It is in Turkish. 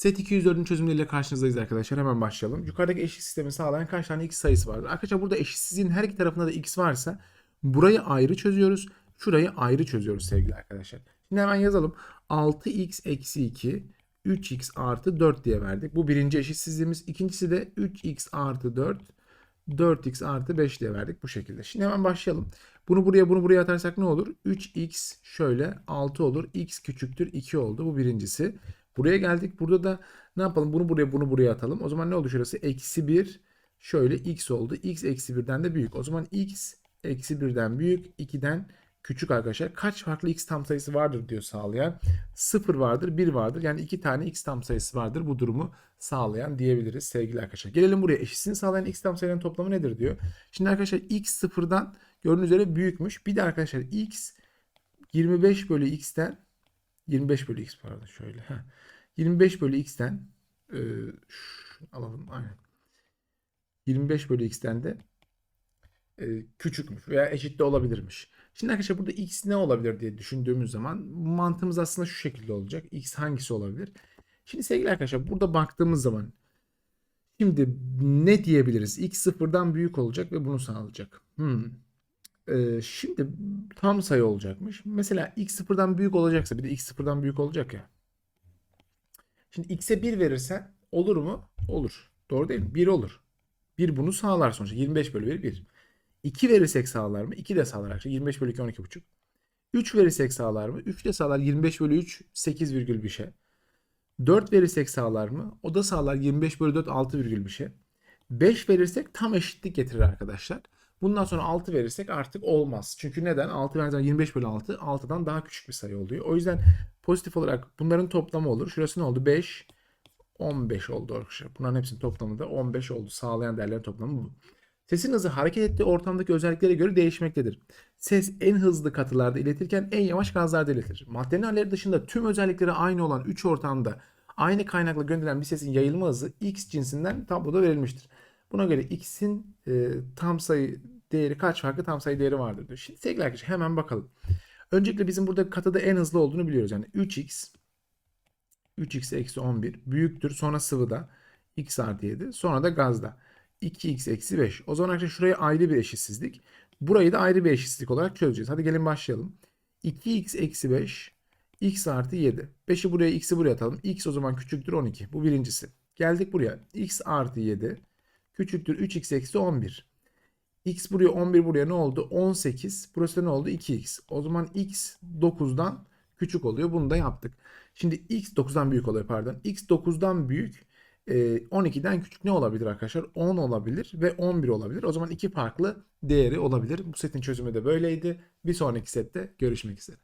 Set 204'ün çözümleriyle karşınızdayız arkadaşlar. Hemen başlayalım. Yukarıdaki eşit sistemi sağlayan kaç tane x sayısı vardır? Arkadaşlar burada eşitsizliğin her iki tarafında da x varsa burayı ayrı çözüyoruz. Şurayı ayrı çözüyoruz sevgili arkadaşlar. Şimdi hemen yazalım. 6x eksi 2 3x artı 4 diye verdik. Bu birinci eşitsizliğimiz. İkincisi de 3x artı 4 4x artı 5 diye verdik bu şekilde. Şimdi hemen başlayalım. Bunu buraya bunu buraya atarsak ne olur? 3x şöyle 6 olur. x küçüktür 2 oldu. Bu birincisi. Buraya geldik. Burada da ne yapalım? Bunu buraya bunu buraya atalım. O zaman ne oldu şurası? Eksi 1 şöyle x oldu. x eksi 1'den de büyük. O zaman x eksi 1'den büyük 2'den küçük arkadaşlar. Kaç farklı x tam sayısı vardır diyor sağlayan. 0 vardır 1 vardır. Yani 2 tane x tam sayısı vardır. Bu durumu sağlayan diyebiliriz sevgili arkadaşlar. Gelelim buraya. Eşitsini sağlayan x tam sayıların toplamı nedir diyor. Şimdi arkadaşlar x sıfırdan gördüğünüz üzere büyükmüş. Bir de arkadaşlar x 25 bölü x'ten 25 bölü x pardon şöyle. Heh. 25 bölü x'ten e, şunu alalım aynen. 25 bölü x'ten de e, küçükmüş veya eşit de olabilirmiş. Şimdi arkadaşlar burada x ne olabilir diye düşündüğümüz zaman mantığımız aslında şu şekilde olacak. x hangisi olabilir? Şimdi sevgili arkadaşlar burada baktığımız zaman şimdi ne diyebiliriz? x sıfırdan büyük olacak ve bunu sağlayacak. Hmm. Ee, şimdi tam sayı olacakmış. Mesela x sıfırdan büyük olacaksa bir de x sıfırdan büyük olacak ya. Şimdi x'e 1 verirsen olur mu? Olur. Doğru değil mi? 1 olur. 1 bunu sağlar sonuçta. 25 bölü 1 1. 2 verirsek sağlar mı? 2 de sağlar arkadaşlar. 25 bölü 2 12,5. 3 verirsek sağlar mı? 3 de sağlar. 25 bölü 3 8 virgül bir şey. 4 verirsek sağlar mı? O da sağlar. 25 bölü 4 6 virgül bir şey. 5 verirsek tam eşitlik getirir arkadaşlar. Bundan sonra 6 verirsek artık olmaz. Çünkü neden? 6 verdiği zaman 25 bölü 6 6'dan daha küçük bir sayı oluyor. O yüzden pozitif olarak bunların toplamı olur. Şurası ne oldu? 5 15 oldu arkadaşlar. Bunların hepsinin toplamı da 15 oldu. Sağlayan değerlerin toplamı bu. Sesin hızı hareket ettiği ortamdaki özelliklere göre değişmektedir. Ses en hızlı katılarda iletirken en yavaş gazlarda iletilir. Maddenin halleri dışında tüm özellikleri aynı olan 3 ortamda aynı kaynakla gönderilen bir sesin yayılma hızı x cinsinden tabloda verilmiştir. Buna göre x'in e, tam sayı değeri kaç farklı tam sayı değeri vardır diyor. Şimdi sevgili arkadaşlar hemen bakalım. Öncelikle bizim burada katıda en hızlı olduğunu biliyoruz. Yani 3x 3x eksi 11 büyüktür. Sonra sıvıda x artı 7. Sonra da gazda 2x eksi 5. O zaman arkadaşlar şuraya ayrı bir eşitsizlik. Burayı da ayrı bir eşitsizlik olarak çözeceğiz. Hadi gelin başlayalım. 2x eksi 5 x artı 7. 5'i buraya x'i buraya atalım. x o zaman küçüktür 12. Bu birincisi. Geldik buraya. x artı 7 küçüktür 3x eksi 11. x buraya 11 buraya ne oldu? 18. Burası da ne oldu? 2x. O zaman x 9'dan küçük oluyor. Bunu da yaptık. Şimdi x 9'dan büyük oluyor pardon. x 9'dan büyük 12'den küçük ne olabilir arkadaşlar? 10 olabilir ve 11 olabilir. O zaman iki farklı değeri olabilir. Bu setin çözümü de böyleydi. Bir sonraki sette görüşmek üzere.